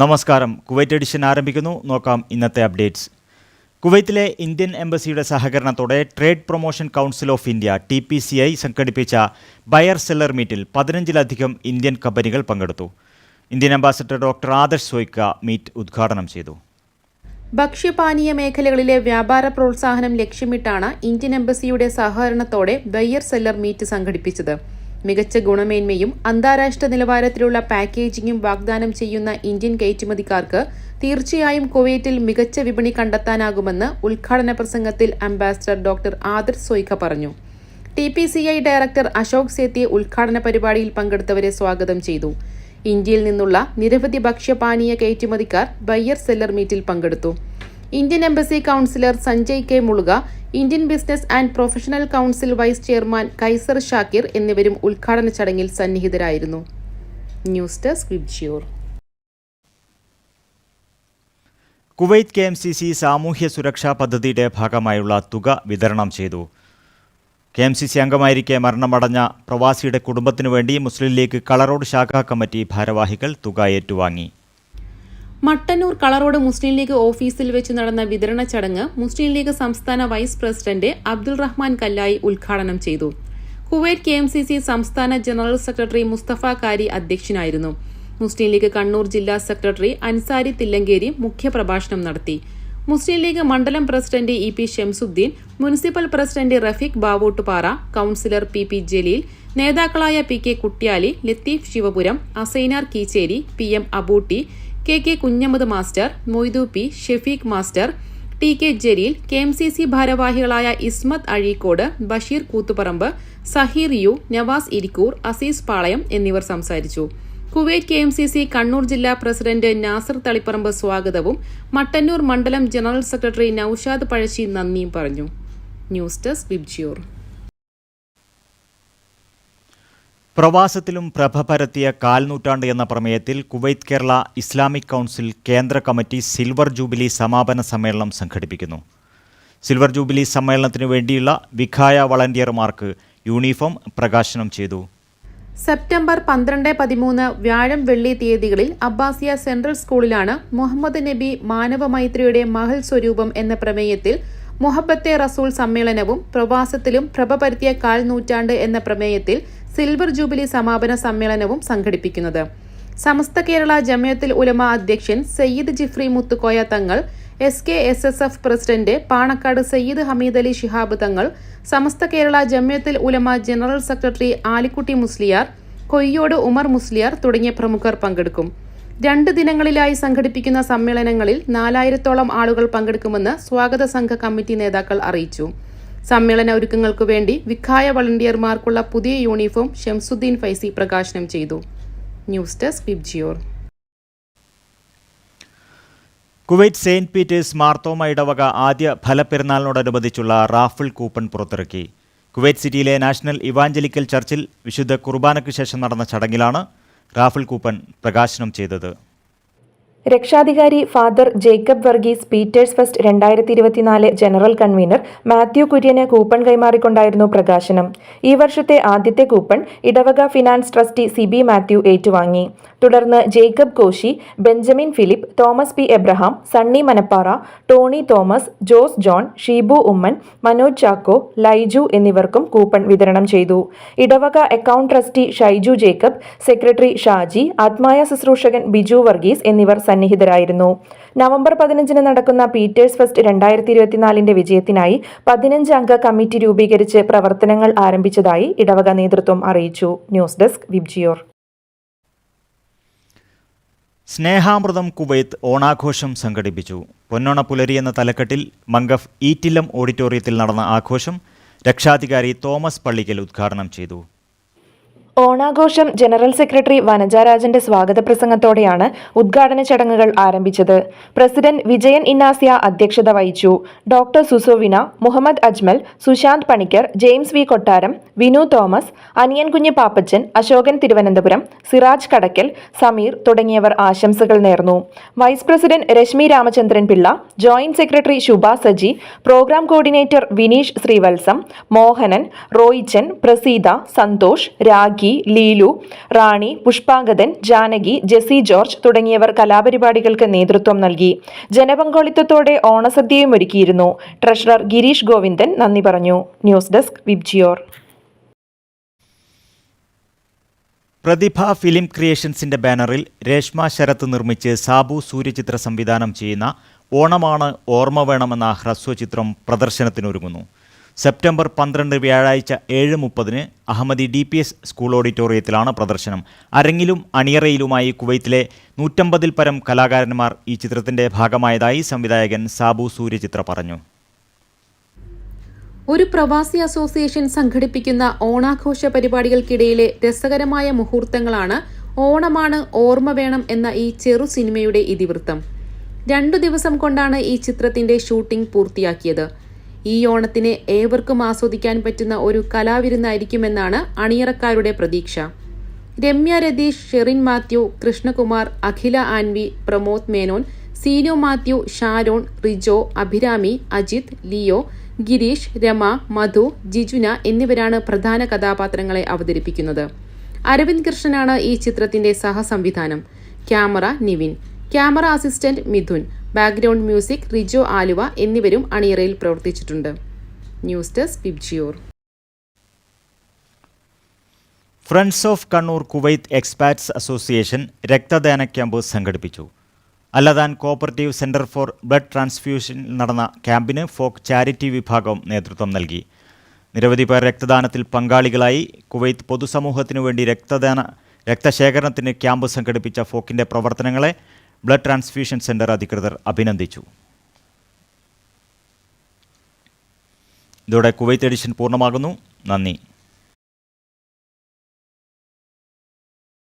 നമസ്കാരം. Kuwait edition ആരംഭിക്കുന്നു. നോക്കാം ഇന്നത്തെ അപ്ഡേറ്റ്സ്. കുവൈത്തിലെ ഇന്ത്യൻ എംബസിയുടെ സഹകരണത്തോടെ trade promotion council of India T P C I സംഘടിപ്പിച്ച ബയർ സെല്ലർ മീറ്റിൽ പതിനഞ്ചിലധികം ഇന്ത്യൻ കമ്പനികൾ പങ്കെടുത്തു. Indian ambassador doctor Adarsh Swaika meet ഉദ്ഘാടനം ചെയ്തു. ഭക്ഷ്യപാനീയ മേഖലകളിലെ വ്യാപാര പ്രോത്സാഹനം ലക്ഷ്യമിട്ടാണ് ഇന്ത്യൻ എംബസിയുടെ സഹകരണത്തോടെ ബയ്യർ സെല്ലർ മീറ്റ് സംഘടിപ്പിച്ചത്. മികച്ച ഗുണമേന്മയും അന്താരാഷ്ട്ര നിലവാരത്തിലുള്ള പാക്കേജിംഗും വാഗ്ദാനം ചെയ്യുന്ന ഇന്ത്യൻ കയറ്റുമതിക്കാർക്ക് തീർച്ചയായും കുവൈറ്റിൽ മികച്ച വിപണി കണ്ടെത്താനാകുമെന്ന് ഉദ്ഘാടന പ്രസംഗത്തിൽ അംബാസഡർ ഡോക്ടർ ആദിർ സോയ്ക്ക പറഞ്ഞു. T P C I director Ashok Sethi ഉദ്ഘാടന പരിപാടിയിൽ പങ്കെടുത്തവരെ സ്വാഗതം ചെയ്തു. ഇന്ത്യയിൽ നിന്നുള്ള നിരവധി ഭക്ഷ്യപാനീയ കയറ്റുമതിക്കാർ ബയ്യർ സെല്ലർ മീറ്റിൽ പങ്കെടുത്തു. Indian embassy councillor Sanjay K Muluka Indian business and professional council vice chairman Kaiser Shakir എന്നിവരും ഉദ്ഘാടന ചടങ്ങിൽ സന്നിഹിതരായിരുന്നു. News desk Kuwait K M C C സാമൂഹ്യ സുരക്ഷാ പദ്ധതിയുടെ ഭാഗമായുള്ള തുക വിതരണം ചെയ്തു. കെ എം സി സി അംഗമായിരിക്കെ മരണമടഞ്ഞ പ്രവാസിയുടെ കുടുംബത്തിനു വേണ്ടി മുസ്ലിം ലീഗ് കളറോഡ് ശാഖാ കമ്മിറ്റി ഭാരവാഹികൾ തുക ഏറ്റുവാങ്ങി. മട്ടന്നൂർ കളറോഡ് മുസ്ലിം ലീഗ് ഓഫീസിൽ വെച്ച് നടന്ന വിതരണ ചടങ്ങ് മുസ്ലിം ലീഗ് സംസ്ഥാന വൈസ് പ്രസിഡന്റ് അബ്ദുൾ റഹ്മാൻ കല്ലായി ഉദ്ഘാടനം ചെയ്തു. Kuwait K M C C സംസ്ഥാന ജനറൽ സെക്രട്ടറി മുസ്തഫ കാരി അധ്യക്ഷനായിരുന്നു. മുസ്ലിം ലീഗ് കണ്ണൂർ ജില്ലാ സെക്രട്ടറി അൻസാരി തില്ലങ്കേരി മുഖ്യപ്രഭാഷണം നടത്തി. മുസ്ലിം ലീഗ് മണ്ഡലം president E P Shamsudheen municipal president Rafeeq Bavottupara councillor P P Jaleel നേതാക്കളായ P K Kuttyali Latheef Shivapuram Asainar Keecheri P M Abootty K K Kunhammad master Moidu P Shefeeq master T K Jaleel K M C C ഭാരവാഹികളായ Ismath Azhikode Basheer Koothuparamba Saheer U Navas Irikkur Azeez Palayam എന്നിവർ സംസാരിച്ചു. Kuwait K M C C Kannur ജില്ലാ president Nasar Taliparamba സ്വാഗതവും മട്ടന്നൂർ മണ്ഡലം general secretary Naushad Pazhassi നന്ദിയും പറഞ്ഞു. News desk Vibgyor. പ്രവാസത്തിലും പ്രഭ പരത്തിയ കാൽനൂറ്റാണ്ട് എന്ന പ്രമേയത്തിൽ കുവൈത്ത് കേരള ഇസ്ലാമിക് കൗൺസിൽ കേന്ദ്ര കമ്മിറ്റി സിൽവർ ജൂബിലി സമാപന സമ്മേളനം സംഘടിപ്പിക്കുന്നു. സിൽവർ ജൂബിലി സമ്മേളനത്തിനു വേണ്ടിയുള്ള വിഖായ വളണ്ടിയർമാർക്ക് യൂണിഫോം പ്രകാശനം ചെയ്തു. സെപ്റ്റംബർ പന്ത്രണ്ട് പതിമൂന്ന് വ്യാഴം വെള്ളി തീയതികളിൽ അബ്ബാസിയ സെൻട്രൽ സ്കൂളിലാണ് മുഹമ്മദ് നബി മാനവ മൈത്രിയുടെ മഹൽ സ്വരൂപം എന്ന പ്രമേയത്തിൽ മുഹബത്തെ റസൂൽ സമ്മേളനവും പ്രവാസത്തിലും പ്രഭ പരത്തിയ കാൽ നൂറ്റാണ്ട് എന്ന പ്രമേയത്തിൽ സിൽവർ ജൂബിലി സമാപന സമ്മേളനവും സംഘടിപ്പിക്കുന്നത്. സമസ്ത കേരള ജമയത്തിൽ ഉലമ അധ്യക്ഷൻ Sayyid Jifri Muthukoya Thangal S K S S F president Panakkad Sayyid Hameed Ali Shihab Thangal Samastha Kerala Jamiyyathul Ulama general secretary Alikutty Musliyar Koyyode Umar Musliyar തുടങ്ങിയ പ്രമുഖർ പങ്കെടുക്കും. രണ്ട് ദിനങ്ങളിലായി സംഘടിപ്പിക്കുന്ന സമ്മേളനങ്ങളിൽ നാലായിരത്തോളം ആളുകൾ പങ്കെടുക്കുമെന്ന് സ്വാഗത സംഘ കമ്മിറ്റി നേതാക്കൾ അറിയിച്ചു. സമ്മേളന ഒരുക്കങ്ങൾക്കു വേണ്ടി വിഖായ വളണ്ടിയർമാർക്കുള്ള പുതിയ യൂണിഫോം ഷംസുദ്ദീൻ ഫൈസി പ്രകാശനം ചെയ്തു. News desk Vibgyor Kuwait saint Peter's Marthoma ഇടവക ആദ്യ ഫലപ്പെരുന്നാളിനോടനുബന്ധിച്ചുള്ള റാഫിൾ കൂപ്പൺ പുറത്തിറക്കി. കുവൈറ്റ് സിറ്റിയിലെ നാഷണൽ ഇവാഞ്ചലിക്കൽ ചർച്ചിൽ വിശുദ്ധ കുർബാനയ്ക്ക് ശേഷം നടന്ന ചടങ്ങിലാണ് റാഫിൾ കൂപ്പൺ പ്രകാശനം ചെയ്തത്. രക്ഷാധികാരി father Jacob Varghese Peter's fest രണ്ടായിരത്തി ഇരുപത്തിനാല് ജനറൽ കൺവീനർ മാത്യു കുര്യന് കൂപ്പൺ കൈമാറിക്കൊണ്ടായിരുന്നു പ്രകാശനം. ഈ വർഷത്തെ ആദ്യത്തെ കൂപ്പൺ ഇടവക finance trustee C B Mathew ഏറ്റുവാങ്ങി. തുടർന്ന് Jacob Koshy Benjamin Philip Thomas P Abraham Sunny Manappara Tony Thomas Jose John Shibu Oommen Manoj Chacko Laiju എന്നിവർക്കും കൂപ്പൺ വിതരണം ചെയ്തു. ഇടവക account trustee Shaiju Jacob secretary Shaji ആത്മായ ശുശ്രൂഷകൻ ബിജു വർഗീസ് എന്നിവർ സന്നിഹിതരായിരുന്നു. നവംബർ പതിനഞ്ചിന് നടക്കുന്ന പീറ്റേഴ്സ് ഫെസ്റ്റ് രണ്ടായിരത്തി ഇരുപത്തിനാലിന്റെ വിജയത്തിനായി പതിനഞ്ച് അംഗ കമ്മിറ്റി രൂപീകരിച്ച് പ്രവർത്തനങ്ങൾ ആരംഭിച്ചതായി ഇടവക നേതൃത്വം അറിയിച്ചു. News desk Vibgyor. Snehamritham Kuwait ഓണാഘോഷം സംഘടിപ്പിച്ചു. പൊന്നോണ പുലരി എന്ന തലക്കെട്ടിൽ മംഗഫ് ഈറ്റില്ലം ഓഡിറ്റോറിയത്തിൽ നടന്ന ആഘോഷം രക്ഷാധികാരി തോമസ് പള്ളിക്കൽ ഉദ്ഘാടനം ചെയ്തു. ഓണാഘോഷം ജനറൽ സെക്രട്ടറി വനജാരാജന്റെ സ്വാഗത പ്രസംഗത്തോടെയാണ് ഉദ്ഘാടന ചടങ്ങുകൾ ആരംഭിച്ചത്. പ്രസിഡന്റ് വിജയൻ ഇന്നാസിയ അധ്യക്ഷത വഹിച്ചു. Doctor Susovina Muhammad Ajmal Sushant Panicker James V Kottaram Vinu Thomas Aniyankunju Pappachan Ashokan Thiruvananthapuram Siraj Kadakkal Sameer തുടങ്ങിയവർ ആശംസകൾ നേർന്നു. Vice president Reshmi Ramachandran Pillai joint secretary Shubha Saji programme coordinator Vineesh Srivalsam Mohanan Roychan Praseetha Santhosh Rakhi Pinky Leelu Rani Pushpangadan Janaki Jessy George തുടങ്ങിയവർ കലാപരിപാടികൾക്ക് നേതൃത്വം നൽകി. ജനപങ്കാളിത്തത്തോടെ ഓണസദ്യയും ഒരുക്കിയിരുന്നു. Treasurer Girish Govindan നന്ദി പറഞ്ഞു. News desk Vibgyor. Prathibha film ക്രിയേഷൻസിന്റെ ബാനറിൽ രേഷ്മ ശരത്ത് നിർമ്മിച്ച് സാബു സൂര്യചിത്ര സംവിധാനം ചെയ്യുന്ന ഓണമാണ് ഓർമ്മ വേണമെന്ന ഹ്രസ്വചിത്രം പ്രദർശനത്തിനൊരുങ്ങുന്നു. സെപ്റ്റംബർ പന്ത്രണ്ട് വ്യാഴാഴ്ച ഏഴ് മുപ്പതിന് Ahmadi D P S school ഓഡിറ്റോറിയത്തിലാണ് പ്രദർശനം. അരങ്ങിലും അണിയറയിലുമായി കുവൈത്തിലെ നൂറ്റമ്പതിൽ പരം കലാകാരന്മാർ ഈ ചിത്രത്തിന്റെ ഭാഗമായതായി സംവിധായകൻ സാബു സൂര്യചിത്ര പറഞ്ഞു. ഒരു പ്രവാസി അസോസിയേഷൻ സംഘടിപ്പിക്കുന്ന ഓണാഘോഷ പരിപാടികൾക്കിടയിലെ രസകരമായ മുഹൂർത്തങ്ങളാണ് ഓണമാണ് ഓർമ്മ വേണം എന്ന ഈ ചെറു സിനിമയുടെ ഇതിവൃത്തം. രണ്ടു ദിവസം കൊണ്ടാണ് ഈ ചിത്രത്തിന്റെ ഷൂട്ടിംഗ് പൂർത്തിയാക്കിയത്. ഈ ഓണത്തിന് ഏവർക്കും ആസ്വദിക്കാൻ പറ്റുന്ന ഒരു കലാവിരുന്നായിരിക്കുമെന്നാണ് അണിയറക്കാരുടെ പ്രതീക്ഷ. Ramya Ratheesh Sherin Mathew Krishnakumar Akhila Anvi Pramod Menon Seenu Mathew Sharon Rijo Abhirami Ajith Leo Girish Rama Madhu Jijuna എന്നിവരാണ് പ്രധാന കഥാപാത്രങ്ങളെ അവതരിപ്പിക്കുന്നത്. അരവിന്ദ് കൃഷ്ണനാണ് ഈ ചിത്രത്തിന്റെ സഹസംവിധാനം. Camera Nivin. Camera assistant Mithun. Background music Rijo Aluva എന്നിവരും അണിയറയിൽ പ്രവർത്തിച്ചിട്ടുണ്ട്. News desk Vibgyor friends of Kannur Kuwait expats association രക്തദാന ക്യാമ്പ് സംഘടിപ്പിച്ചു. അല്ലദാൻ cooperative centre for blood transfusion നടന്ന ക്യാമ്പിന് ഫോക്ക് ചാരിറ്റി വിഭാഗം നേതൃത്വം നൽകി. നിരവധി പേർ രക്തദാനത്തിൽ പങ്കാളികളായി കുവൈത്ത് പൊതുസമൂഹത്തിനു വേണ്ടി രക്തദാന രക്തശേഖരണത്തിന് ക്യാമ്പ് സംഘടിപ്പിച്ച ഫോക്കിന്റെ പ്രവർത്തനങ്ങളെ ബ്ലഡ് ട്രാൻസ്ഫ്യൂഷൻ സെന്റർ അധികൃതർ അഭിനന്ദിച്ചു. ഇതോടെ കുവൈത്ത് എഡിഷൻ പൂർണമാകുന്നു. നന്ദി.